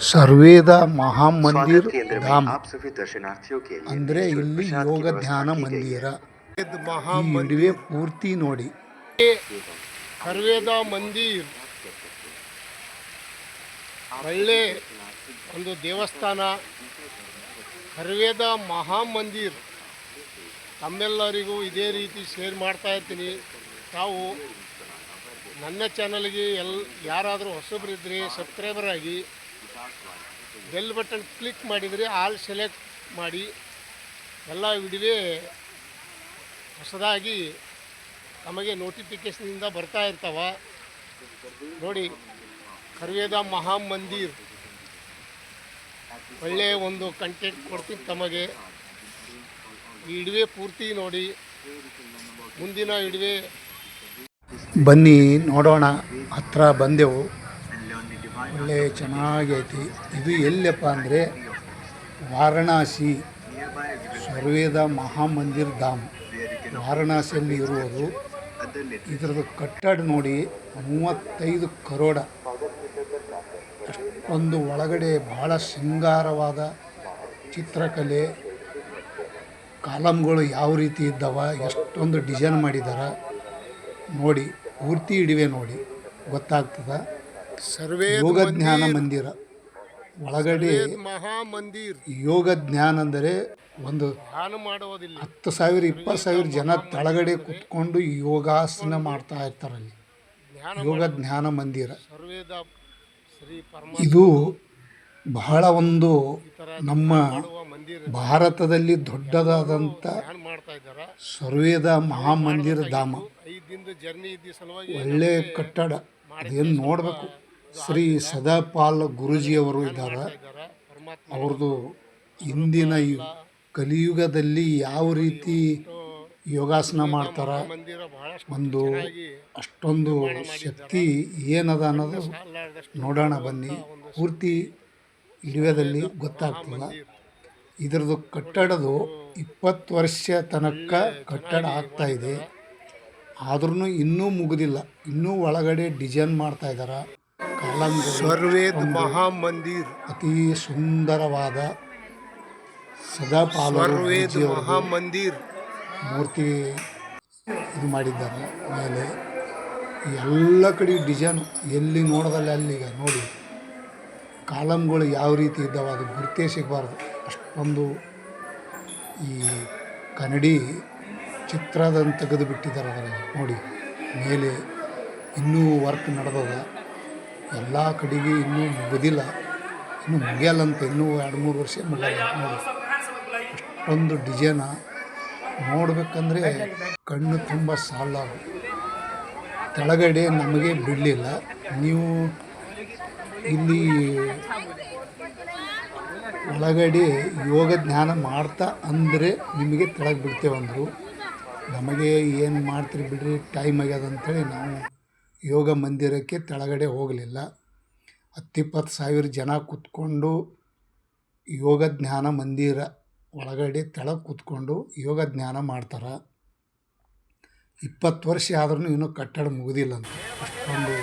ಸರ್ವೇದ ಮಹಾಮಂದಿರ್ ಧಾಮ್. ಅಂದ್ರೆ ಇಲ್ಲಿ ಯೋಗ ಧ್ಯಾನ ಮಂದಿರ. ಮದುವೆ ಪೂರ್ತಿ ನೋಡಿ. ಸರ್ವೇದ ಮಂದಿರ್. ಒಳ್ಳೆ ಒಂದು ದೇವಸ್ಥಾನ. ಸರ್ವೇದ ಮಹಾಮಂದಿರ್. ತಮ್ಮೆಲ್ಲರಿಗೂ ಇದೇ ರೀತಿ ಶೇರ್ ಮಾಡ್ತಾ ಇರ್ತೀನಿ. ತಾವು ನನ್ನ ಚಾನಲ್ಗೆ ಎಲ್ ಯಾರಾದರೂ ಹೊಸಬ್ರಿದ್ದರೆ ಸಬ್ಸ್ಕ್ರೈಬರ್ ಆಗಿ. ಬೆಲ್ ಬಟನ್ ಕ್ಲಿಕ್ ಮಾಡಿದರೆ ಆಲ್ ಸೆಲೆಕ್ಟ್ ಮಾಡಿ ಎಲ್ಲ ವಿಡಿಯೋ ಹೊಸದಾಗಿ ನಮಗೆ ನೋಟಿಫಿಕೇಶನಿಂದ ಬರ್ತಾ ಇರ್ತಾವ. ನೋಡಿ ಕರ್ವೇದ ಮಹಾಮಂದಿರ್ ಒಳ್ಳೆಯ ಒಂದು ಕಂಟೆಂಟ್ ಕೊಡ್ತೀನಿ ತಮಗೆ. ಈ ಇಡುವೆ ಪೂರ್ತಿ ನೋಡಿ. ಮುಂದಿನ ಇಡುವೆ ಬನ್ನಿ ನೋಡೋಣ. ಹತ್ರ ಬಂದೆವು. ಒಳ್ಳೆ ಚೆನ್ನಾಗೈತಿ. ಇದು ಎಲ್ಲಪ್ಪ ಅಂದರೆ ವಾರಣಾಸಿ ಸರ್ವೇದ ಮಹಾಮಂದಿರ್ ಧಾಮ್. ವಾರಣಾಸಿಯಲ್ಲಿ ಇರುವುದು ಇದರದ್ದು ಕಟ್ಟಡ ನೋಡಿ ಮೂವತ್ತೈದು ಕರೋಡ. ಅಷ್ಟೊಂದು ಒಳಗಡೆ ಭಾಳ ಶೃಂಗಾರವಾದ ಚಿತ್ರಕಲೆ. ಕಾಲಮ್ಗಳು ಯಾವ ರೀತಿ ಇದ್ದಾವ, ಎಷ್ಟೊಂದು ಡಿಸೈನ್ ಮಾಡಿದ್ದಾರೆ ನೋಡಿ, ಪೂರ್ತಿ ಇಡಿವೆ ನೋಡಿ. ಗೊತ್ತಾಗ್ತದ? ಸರ್ವೇ ಯೋಗ ಜ್ಞಾನ ಮಂದಿರ ಒಳಗಡೆ ಮಹಾಮಂದಿರ್ ಯೋಗ ಜ್ಞಾನ ಅಂದರೆ ಒಂದು ಧ್ಯಾನ ಮಾಡುವುದಿಲ್ಲ. ಹತ್ತು ಸಾವಿರ ಇಪ್ಪತ್ತು ಸಾವಿರ ಜನ ತಳಗಡೆ ಕುತ್ಕೊಂಡು ಯೋಗಾಸನ ಮಾಡ್ತಾ ಇರ್ತಾರಲ್ಲಿ. ಅಲ್ಲಿ ಯೋಗ ಜ್ಞಾನ ಮಂದಿರ. ಇದು ಬಹಳ ಒಂದು ನಮ್ಮ ಭಾರತದಲ್ಲಿ ದೊಡ್ಡದಾದಂಥ ಸರ್ವೇದ ಮಹಾಮಂದಿರ ಧಾಮ. ಒಳ್ಳೆ ಕಟ್ಟಡ. ಅದೇನು ನೋಡಬೇಕು. ಶ್ರೀ ಸದಾಪಾಲ್ ಗುರುಜಿಯವರು ಇದ್ದಾರೆ. ಅವ್ರದ್ದು ಇಂದಿನ ಕಲಿಯುಗದಲ್ಲಿ ಯಾವ ರೀತಿ ಯೋಗಾಸನ ಮಾಡ್ತಾರೆ? ಒಂದು ಅಷ್ಟೊಂದು ಶಕ್ತಿ ಏನದ ಅನ್ನೋದು ನೋಡೋಣ ಬನ್ನಿ. ಪೂರ್ತಿ ಇಡುವೆದಲ್ಲಿ ಗೊತ್ತಾಗ್ತಿಲ್ಲ. ಇದರದ್ದು ಕಟ್ಟಡದು ಇಪ್ಪತ್ತು ವರ್ಷ ತನಕ ಕಟ್ಟಡ ಆಗ್ತಾ ಇದೆ. ಆದ್ರೂ ಇನ್ನೂ ಮುಗಿದಿಲ್ಲ. ಇನ್ನೂ ಒಳಗಡೆ ಡಿಸೈನ್ ಮಾಡ್ತಾ ಇದ್ದಾರೆ ಸರ್ವೇದ್ ಮಹಾಮಂದಿರ್. ಅತಿ ಸುಂದರವಾದ ಸದಾ ಸರ್ವೇದ್ ಮಹಾಮಂದಿರ್. ಮೂರ್ತಿ ಇದು ಮಾಡಿದ್ದಾರೆ. ಮೇಲೆ ಎಲ್ಲ ಕಡೆ ಡಿಸೈನ್ ಎಲ್ಲಿ ನೋಡೋದಲ್ಲ ಅಲ್ಲಿಗೆ ನೋಡಿ. ಕಾಲಮ್ಗಳು ಯಾವ ರೀತಿ ಇದ್ದಾವೆ ಅದು ಗುರುತೇ ಸಿಗಬಾರ್ದು. ಅಷ್ಟೊಂದು ಈ ಕನ್ನಡಿ ಚಿತ್ರದಂತ ತೆಗೆದು ಬಿಟ್ಟಿದ್ದಾರೆ ಅದರಲ್ಲಿ ನೋಡಿ, ಮೇಲೆ ಇನ್ನೂ ವರ್ಕ್ ನಡೆದದ. ಎಲ್ಲ ಕಡೆಗೆ ಇನ್ನೂ ಮುಗಿದಿಲ್ಲ. ಇನ್ನೂ ಮುಗಿಯಲ್ಲಂತ, ಇನ್ನೂ ಎರಡು ಮೂರು ವರ್ಷ ಮುಗಿಯಲ್ಲ ನೋಡಿ. ಅಷ್ಟೊಂದು ಡಿಸೈನ ನೋಡಬೇಕಂದ್ರೆ ಕಣ್ಣು ತುಂಬ ಸಾಲ. ಕೆಳಗಡೆ ನಮಗೆ ಬಿಡಲಿಲ್ಲ. ನೀವು ಇಲ್ಲಿ ಒಳಗಡೆ ಯೋಗ ಜ್ಞಾನ ಮಾಡ್ತಾ ಅಂದರೆ ನಿಮಗೆ ಕೆಳಗೆ ಬಿಡ್ತೇವಂದರು ನಮಗೆ ಏನು ಮಾಡ್ತೀರಿ ಬಿಡ್ರಿ ಟೈಮ್ ಆಗ್ಯದ ಅಂಥೇಳಿ ನಾವು ಯೋಗ ಮಂದಿರಕ್ಕೆ ಕೆಳಗಡೆ ಹೋಗಲಿಲ್ಲ. ಹತ್ತಿಪ್ಪತ್ತು ಸಾವಿರ ಜನ ಕೂತ್ಕೊಂಡು ಯೋಗ ಜ್ಞಾನ ಮಂದಿರ ಒಳಗಡೆ ತೆಳಗೆ ಕೂತ್ಕೊಂಡು ಯೋಗ ಜ್ಞಾನ ಮಾಡ್ತಾರೆ. ಇಪ್ಪತ್ತು ವರ್ಷ ಆದ್ರೂ ಇನ್ನೂ ಕಟ್ಟಡ ಮುಗಿದಿಲ್ಲ ಅಂತ. ಅಷ್ಟೊಂದು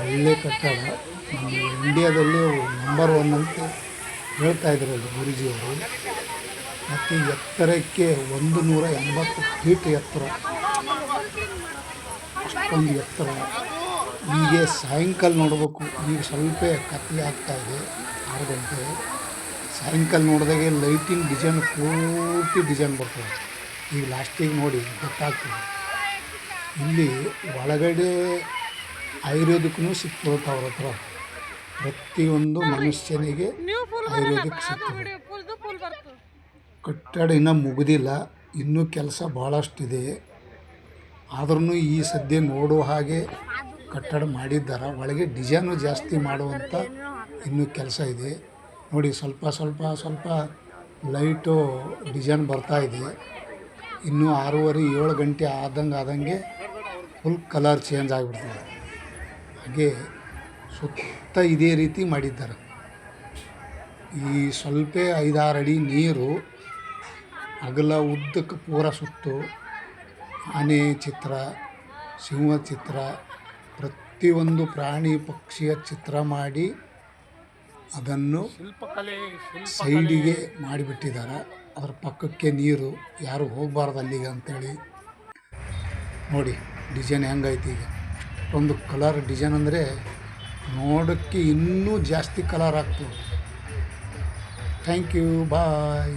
ಒಳ್ಳೆ ಕಟ್ಟಡ. ನಮ್ಮ ಇಂಡಿಯಾದಲ್ಲಿ ನಂಬರ್ ಒನ್ ಅಂತ ಹೇಳ್ತಾ ಇದ್ರಲ್ಲ ಗುರೂಜಿಯವರು. ಮತ್ತು ಎತ್ತರಕ್ಕೆ ಒಂದು ನೂರ ಎಂಬತ್ತು ಫೀಟ್ ಎತ್ತರ. ಅಷ್ಟೊಂದು ಎತ್ತರ. ಹೀಗೆ ಸಾಯಂಕಾಲ ನೋಡಬೇಕು. ಈಗ ಸ್ವಲ್ಪ ಕತ್ತಲೆ ಆಗ್ತಾ ಇದೆ. ಆರು ಗಂಟೆ. ಸಾಯಂಕಾಲ ನೋಡಿದಾಗೆ ಲೈಟಿಂಗ್ ಡಿಸೈನ್ ಪೂರ್ತಿ ಡಿಸೈನ್ ಬರ್ತದೆ. ಈಗ ಲಾಸ್ಟಿಗೆ ನೋಡಿ ಗೊತ್ತಾಗ್ತದೆ. ಇಲ್ಲಿ ಒಳಗಡೆ ಆಯುರ್ವೇದಿಕ್ಕೂ ಸಿಕ್ತದೆ ಅವ್ರ ಹತ್ರ. ಪ್ರತಿಯೊಂದು ಮನುಷ್ಯನಿಗೆ ಆಯುರ್ವೇದಿಕ್ ಸಿಗ್ತದೆ. ಕಟ್ಟಡ ಇನ್ನೂ ಮುಗಿದಿಲ್ಲ, ಇನ್ನೂ ಕೆಲಸ ಭಾಳಷ್ಟಿದೆ ಆದ್ರೂ ಈ ಸದ್ಯ ನೋಡುವ ಹಾಗೆ ಕಟ್ಟಡ ಮಾಡಿದ್ದಾರೆ. ಒಳಗೆ ಡಿಸೈನು ಜಾಸ್ತಿ ಮಾಡುವಂಥ ಇನ್ನೂ ಕೆಲಸ ಇದೆ. ನೋಡಿ, ಸ್ವಲ್ಪ ಸ್ವಲ್ಪ ಸ್ವಲ್ಪ ಲೈಟು ಡಿಸೈನ್ ಬರ್ತಾ ಇದೆ. ಇನ್ನೂ ಆರೂವರೆ ಏಳು ಗಂಟೆ ಆದಂಗೆ ಆದಂಗೆ ಫುಲ್ ಕಲರ್ ಚೇಂಜ್ ಆಗಿಬಿಡ್ತದೆ. ಹಾಗೆ ಸುತ್ತ ಇದೇ ರೀತಿ ಮಾಡಿದ್ದಾರೆ. ಈ ಸ್ವಲ್ಪ ಐದಾರು ಅಡಿ ನೀರು ಅಗಲ ಉದ್ದಕ್ಕೆ ಪೂರ ಸುತ್ತು ಆನೆ ಚಿತ್ರ ಸಿಂಹ ಚಿತ್ರ ಪ್ರತಿಯೊಂದು ಪ್ರಾಣಿ ಪಕ್ಷಿಯ ಚಿತ್ರ ಮಾಡಿ ಅದನ್ನು ಸೈಡಿಗೆ ಮಾಡಿಬಿಟ್ಟಿದ್ದಾರೆ. ಅದರ ಪಕ್ಕಕ್ಕೆ ನೀರು ಯಾರು ಹೋಗಬಾರ್ದು ಅಲ್ಲಿಗೆ ಅಂತೇಳಿ. ನೋಡಿ ಡಿಸೈನ್ ಹೆಂಗೈತಿ ಈಗ. ಒಂದು ಕಲರ್ ಡಿಸೈನ್ ಅಂದರೆ ನೋಡೋಕ್ಕೆ ಇನ್ನೂ ಜಾಸ್ತಿ ಕಲರ್ ಆಗ್ತದೆ. Thank you bye.